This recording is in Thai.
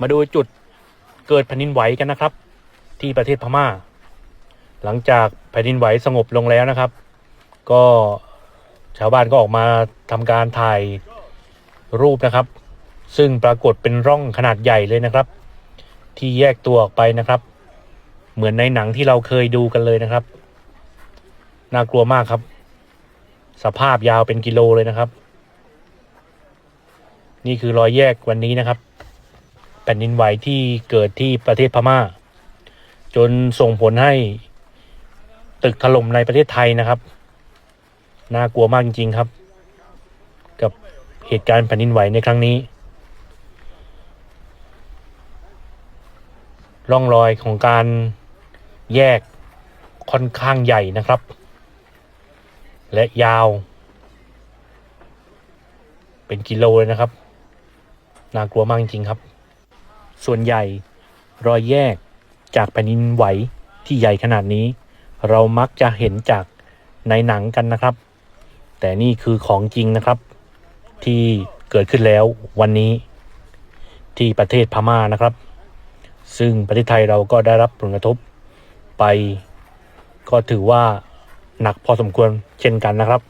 มาดูจุดเกิดแผ่นดินไหวกันนะครับ ที่ประเทศพม่า หลังจากแผ่นดินไหวสงบลงแล้วนะครับ ก็ชาวบ้านก็ออกมาทำการถ่ายรูปนะครับ ซึ่งปรากฏเป็นร่องขนาดใหญ่เลยนะครับ ที่แยกตัวออกไปนะครับ เหมือนในหนังที่เราเคยดูกันเลยนะครับน่ากลัวมากครับ สภาพยาวเป็นกิโลเลยนะครับ นี่คือรอยแยกวันนี้นะครับ ผ่นดินไหวที่เกิดที่ประเทศพม่า จนส่งผลให้ตึกถล่มในประเทศไทยนะครับ น่ากลัวมากจริง ๆครับ กับเหตุการณ์แผ่นดินไหวในครั้งนี้ ร่องรอยของการแยกค่อนข้างใหญ่นะครับ และยาว เป็นกิโลเลยนะครับ น่ากลัวมากจริงๆครับ ส่วนใหญ่ รอยแยกจากแผ่นดินไหวที่ใหญ่ขนาดนี้ เรามักจะเห็นจากในหนังกันนะครับ แต่นี่คือของจริงนะครับ ที่เกิดขึ้นแล้ววันนี้ที่ประเทศพม่านะครับ ซึ่งประเทศไทยเราก็ได้รับผลกระทบไป ก็ถือว่าหนักพอสมควรเช่นกันนะครับ